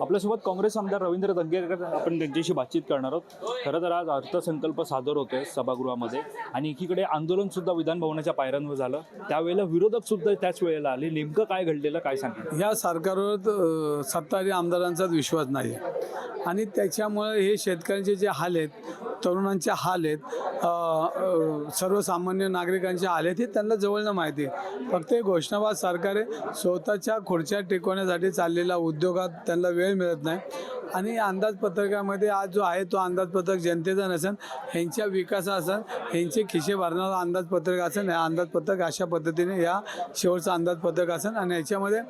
आपल्यासोबत काँग्रेस आमदार रवींद्र दंगेकर आपण त्यांच्याशी बातचीत करणार आहोत. खरं तर आज अर्थसंकल्प सादर होतोय सभागृहामध्ये आणि एकीकडे आंदोलन सुद्धा विधान भवनाच्या पायऱ्यांवर झालं. त्यावेळेला विरोधक सुद्धा त्याच वेळेला आले. नेमकं काय घडलेलं काय सांगितलं ह्या सरकारवर सत्ताधारी आमदारांचाच विश्वास नाही आणि त्याच्यामुळे हे शेतकऱ्यांचे जे हाल आहेत तरुणांचे हाल आहेत. सर्वसामान्य नागरिकांचे हाल आहेत हे त्यांना जवळनं माहिती आहे. फक्त हे घोषणाबाद सरकार स्वतःच्या खुर्च्या टिकवण्यासाठी चाललेला उद्योगात त्यांना वेळ मिळत नाही. आणि अंदाजपत्रकामध्ये आज जो आहे तो अंदाजपत्रक जनतेचा नसेल ह्यांच्या विकासा असेल ह्यांचे खिशे भरणारा अंदाजपत्रक असेल हे अंदाजपत्रक अशा पद्धतीने या शेवटचं अंदाजपत्रक असेल. आणि याच्यामध्ये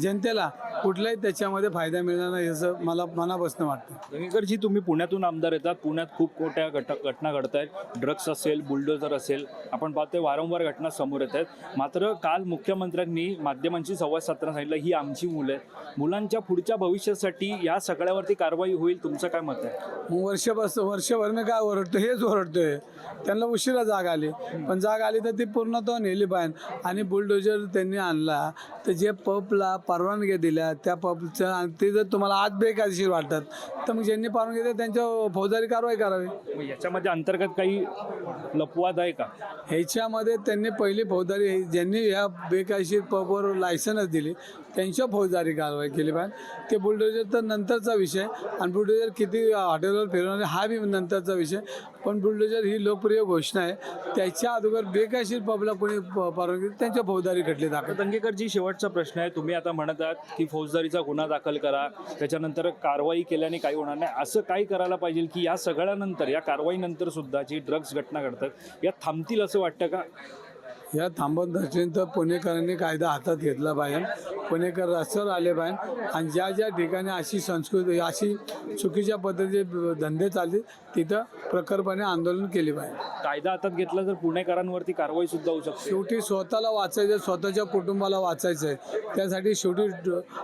जनतेला कुठलाही त्याच्यामध्ये फायदा मिळणार नाही असं मला मनापासून वाटतं. दंगेकरजी तुम्ही पुण्यातून आमदार येतात. पुण्यात खूप मोठ्या घट घटना घडत आहेत. ड्रग्स असेल बुलडोझर असेल आपण पाहतोय वारंवार घटना समोर येत आहेत. मात्र काल मुख्यमंत्र्यांनी माध्यमांशी संवाद साधताना सांगितलं ही आमची मुलं आहेत. मुलांच्या पुढच्या भविष्यासाठी या सगळ्यावरती कारवाई होईल तुमचं काय मत आहे? वर्षभर मी काय ओरडतो हेच ओरडतोय. त्यांना उशिरा जाग आली. पण जाग आली तर ती पूर्णतः नेली पाहिजे आणि बुलडोजर त्यांनी आणला. तर जे पबला परवानगी दिल्या त्या आणि ते जर तुम्हाला आज बेकायदेशीर वाटतात तर मग ज्यांनी परवानगी दिल्या त्यांच्यावर फौजदारी कारवाई करावी. मग याच्यामध्ये अंतर्गत काही लपवाद आहे का? ह्याच्यामध्ये त्यांनी पहिली फौजदारी ज्यांनी ह्या बेकायदेशीर पबवर लायसन्स दिली त्यांच्यावर फौजदारी कारवाई केली पाहिजे. ते बुलडोजर तर नंतरचा विषय आणि बुलडोजर किती हॉटेलवर फिरवणे हा बी नंतरचा विषय. पण बुलडोजर ही लोकप्रिय घोषणा आहे. त्याच्या अगोदर बेकायदेशीर पबला कोणी प- परवानगी दिली, त्यांच्या फौजदारी खटली तर दाखल. दंगेकरजी शेवटचा प्रश्न आहे. तुम्ही आता म्हणत आहात की फौजदारीचा गुन्हा दाखल करा त्याच्यानंतर कारवाई केल्याने काही होणार नाही. असं काय करायला पाहिजे की या सगळ्यानंतर या कारवाईनंतर सुद्धा जी ड्रग्ज घटना घडतात या थांबतील असं वाटतं का? या थांबत तर पुणेकरांनी कायदा हातात घेतला पाहिजे पुणेकर रस्त्यावर आले पाहिजे आणि ज्या ज्या ठिकाणी अशी संस्कृती अशी चुकीच्या पद्धतीचे धंदे चालतील तिथं प्रखरपणे आंदोलन केले पाहिजे कायदा हातात घेतला तर पुणेकरांवरती कारवाई सुद्धा होऊ शकते. शेवटी स्वतःला वाचायचं आहे स्वतःच्या कुटुंबाला वाचायचं आहे त्यासाठी शेवटी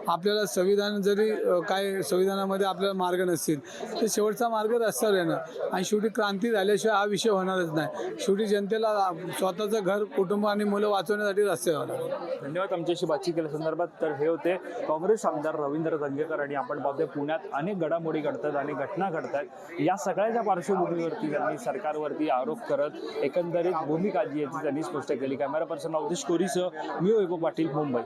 आपल्याला संविधान जरी काय संविधानामध्ये आपल्याला मार्ग नसतील तर शेवटचा मार्ग रस्त्यावर येणार आणि शेवटी क्रांती झाल्याशिवाय हा विषय होणारच नाही. शेवटी जनतेला स्वतःचं घर कुटुंब आणि मुलं वाचवण्यासाठी रस्त्यावर धन्यवाद आमच्याशी बातचीत केल्या संदर्भात. तर हे होते काँग्रेस आमदार रवींद्र दंगेकर आणि आपण पाहतोय पुण्यात अनेक घडामोडी घडतात आणि घटना घडतात या सगळ्याच्या पार्श्वभूमीवरती त्यांनी सरकारवरती आरोप करत एकंदरीत भूमिका जी आहे ती त्यांनी स्पष्ट केली. कॅमेरा पर्सन अवधेश कोरीसह मी वैभव पाटील मुंबई.